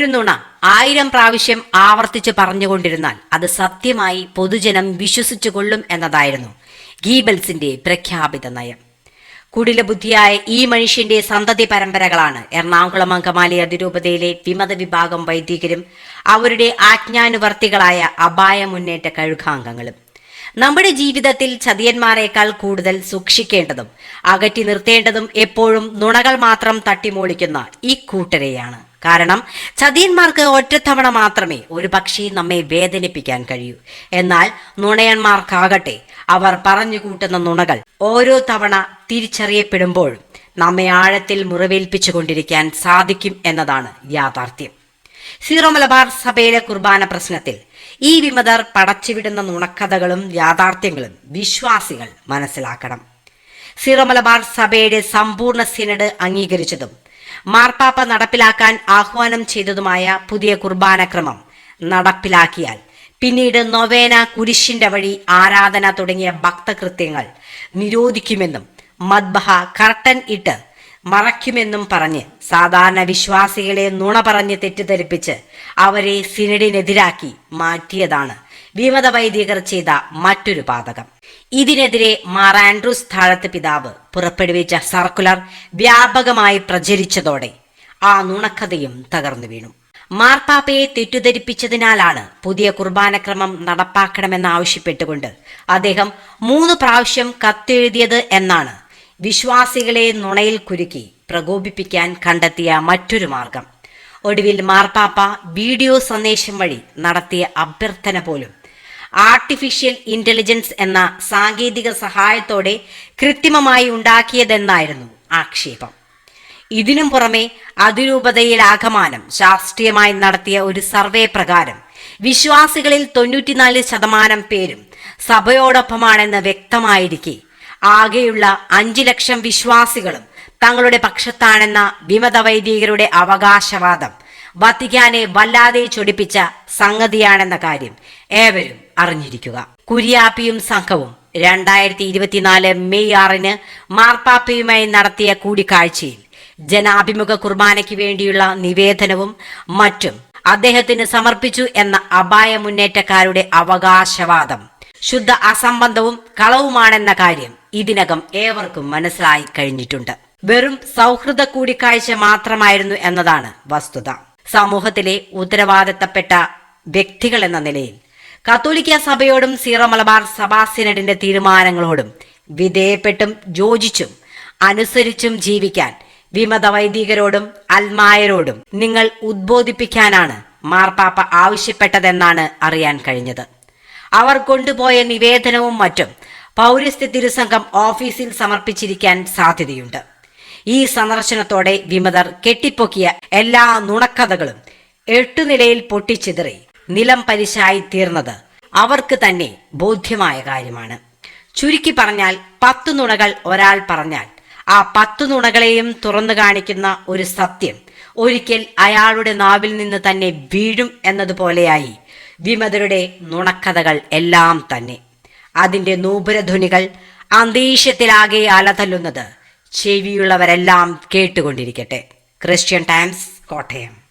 ഒരു നുണ ആയിരം പ്രാവശ്യം ആവർത്തിച്ച് പറഞ്ഞുകൊണ്ടിരുന്നാൽ അത് സത്യമായി പൊതുജനം വിശ്വസിച്ചു കൊള്ളും എന്നതായിരുന്നു ഗീബൽസിന്റെ പ്രഖ്യാപിത നയം. കുടിലബുദ്ധിയായ ഈ മനുഷ്യന്റെ സന്തതി പരമ്പരകളാണ് എറണാകുളം അങ്കമാലി അതിരൂപതയിലെ വിമത വിഭാഗം വൈദികരും അവരുടെ ആജ്ഞാനുവർത്തികളായ അപായ മുന്നേറ്റ കഴുകാംഗങ്ങളും. നമ്മുടെ ജീവിതത്തിൽ ചതിയന്മാരെക്കാൾ കൂടുതൽ സൂക്ഷിക്കേണ്ടതും അകറ്റി നിർത്തേണ്ടതും എപ്പോഴും നുണകൾ മാത്രം തട്ടിമോളിക്കുന്ന ഈ കൂട്ടരെയാണ്. കാരണം ചതിയന്മാർക്ക് ഒറ്റത്തവണ മാത്രമേ ഒരു പക്ഷി നമ്മെ വേദനിപ്പിക്കാൻ കഴിയൂ. എന്നാൽ നുണയന്മാർക്കാകട്ടെ അവർ പറഞ്ഞു കൂട്ടുന്ന നുണകൾ ഓരോ തവണ തിരിച്ചറിയപ്പെടുമ്പോഴും നമ്മെ ആഴത്തിൽ മുറിവേൽപ്പിച്ചു കൊണ്ടിരിക്കാൻ സാധിക്കും എന്നതാണ് യാഥാർത്ഥ്യം. സീറോ മലബാർ സഭയിലെ കുർബാന പ്രശ്നത്തിൽ ഈ വിമതർ പടച്ചുവിടുന്ന നുണക്കഥകളും യാഥാർത്ഥ്യങ്ങളും വിശ്വാസികൾ മനസ്സിലാക്കണം. സീറോ മലബാർ സഭയുടെ സമ്പൂർണ സിനഡ് അംഗീകരിച്ചതും മാർപ്പാപ്പ നടപ്പിലാക്കാൻ ആഹ്വാനം ചെയ്തതുമായ പുതിയ കുർബാനക്രമം നടപ്പിലാക്കിയാൽ പിന്നീട് നൊവേന കുരിശിന്റെ വഴി ആരാധന തുടങ്ങിയ ഭക്തകൃത്യങ്ങൾ നിരോധിക്കുമെന്നും മദ്ബഹ കർട്ടൻ ഇട്ട് മറയ്ക്കുമെന്നും പറഞ്ഞ് സാധാരണ വിശ്വാസികളെ നുണ പറഞ്ഞ് തെറ്റിദ്ധരിപ്പിച്ച് അവരെ സിനഡിനെതിരാക്കി മാറ്റിയതാണ് വിമത വൈദികർ ചെയ്ത മറ്റൊരു പാതകം. ഇതിനെതിരെ മാർ ആൻഡ്രൂസ് താഴത്ത് പിതാവ് പുറപ്പെടുവിച്ച സർക്കുലർ വ്യാപകമായി പ്രചരിച്ചതോടെ ആ നുണക്കഥയും തകർന്നു വീണു. മാർപ്പാപ്പയെ തെറ്റിദ്ധരിപ്പിച്ചതിനാലാണ് പുതിയ കുർബാനക്രമം നടപ്പാക്കണമെന്നാവശ്യപ്പെട്ടുകൊണ്ട് അദ്ദേഹം മൂന്ന് പ്രാവശ്യം കത്തെഴുതിയത് എന്നാണ് വിശ്വാസികളെ നുണയിൽ കുരുക്കി പ്രകോപിപ്പിക്കാൻ കണ്ടെത്തിയ മറ്റൊരു മാർഗം. ഒടുവിൽ മാർപ്പാപ്പ വീഡിയോ സന്ദേശം വഴി നടത്തിയ അഭ്യർത്ഥന പോലും. ആർട്ടിഫിഷ്യൽ ഇന്റലിജൻസ് എന്ന സാങ്കേതിക സഹായത്തോടെ കൃത്രിമമായി ഉണ്ടാക്കിയതെന്നായിരുന്നു ആക്ഷേപം. ഇതിനും പുറമെ അതിരൂപതയിലാകമാനം ശാസ്ത്രീയമായി നടത്തിയ ഒരു സർവേ പ്രകാരം വിശ്വാസികളിൽ തൊണ്ണൂറ്റിനാല് ശതമാനം പേരും സഭയോടൊപ്പമാണെന്ന് വ്യക്തമായിരിക്കെ ആകെയുള്ള അഞ്ചു ലക്ഷം വിശ്വാസികളും തങ്ങളുടെ പക്ഷത്താണെന്ന വിമത വൈദികരുടെ അവകാശവാദം വത്തിക്കാനെ വല്ലാതെ ചൊടിപ്പിച്ച സംഗതിയാണെന്ന കാര്യം ഏവരും അറിഞ്ഞിരിക്കുക. കുരിയാപ്പിയും സംഘവും രണ്ടായിരത്തി ഇരുപത്തിനാല് മെയ് ആറിന് മാർപ്പാപ്പയുമായി നടത്തിയ കൂടിക്കാഴ്ചയിൽ ജനാഭിമുഖ കുർബാനയ്ക്ക് വേണ്ടിയുള്ള നിവേദനവും മറ്റും അദ്ദേഹത്തിന് സമർപ്പിച്ചു എന്ന അപായ മുന്നേറ്റക്കാരുടെ അവകാശവാദം ശുദ്ധ അസംബന്ധവും കളവുമാണെന്ന കാര്യം ഇതിനകം ഏവർക്കും മനസ്സിലായി കഴിഞ്ഞിട്ടുണ്ട്. വെറും സൗഹൃദ കൂടിക്കാഴ്ച മാത്രമായിരുന്നു എന്നതാണ് വസ്തുത. സമൂഹത്തിലെ ഉത്തരവാദിത്തപ്പെട്ട വ്യക്തികൾ എന്ന നിലയിൽ കത്തോലിക്ക സഭയോടും സീറോ മലബാർ സഭാ സിനഡിന്റെ തീരുമാനങ്ങളോടും വിധേയപ്പെട്ടും യോജിച്ചും അനുസരിച്ചും ജീവിക്കാൻ വിമത വൈദികരോടും അൽമായരോടും നിങ്ങൾ ഉദ്ബോധിപ്പിക്കാനാണ് മാർപ്പാപ്പ ആവശ്യപ്പെട്ടതെന്നാണ് അറിയാൻ കഴിഞ്ഞത്. അവർ കൊണ്ടുപോയ നിവേദനവും മറ്റും പൗരസ്ത്യ തിരുസംഘം ഓഫീസിൽ സമർപ്പിച്ചിരിക്കാൻ സാധ്യതയുണ്ട്. ഈ സന്ദർശനത്തോടെ വിമതർ കെട്ടിപ്പൊക്കിയ എല്ലാ നുണക്കഥകളും എട്ടുനിലയിൽ പൊട്ടിച്ചിതറി നിലം പരിശായി തീർന്നത് അവർക്ക് തന്നെ ബോധ്യമായ കാര്യമാണ്. ചുരുക്കി പറഞ്ഞാൽ പത്തു നുണകൾ ഒരാൾ പറഞ്ഞാൽ ആ പത്തു നുണകളെയും തുറന്നു കാണിക്കുന്ന ഒരു സത്യം ഒരിക്കൽ അയാളുടെ നാവിൽ നിന്ന് തന്നെ വീഴും എന്നതുപോലെയായി വിമതരുടെ നുണക്കഥകൾ എല്ലാം തന്നെ. അതിന്റെ നൂപുരധ്വനികൾ അന്തരീക്ഷത്തിലാകെ അലതല്ലുന്നത്. ചെവിയുള്ളവരെല്ലാം കേട്ടുകൊണ്ടിരിക്കട്ടെ. Christian Times Kottayam.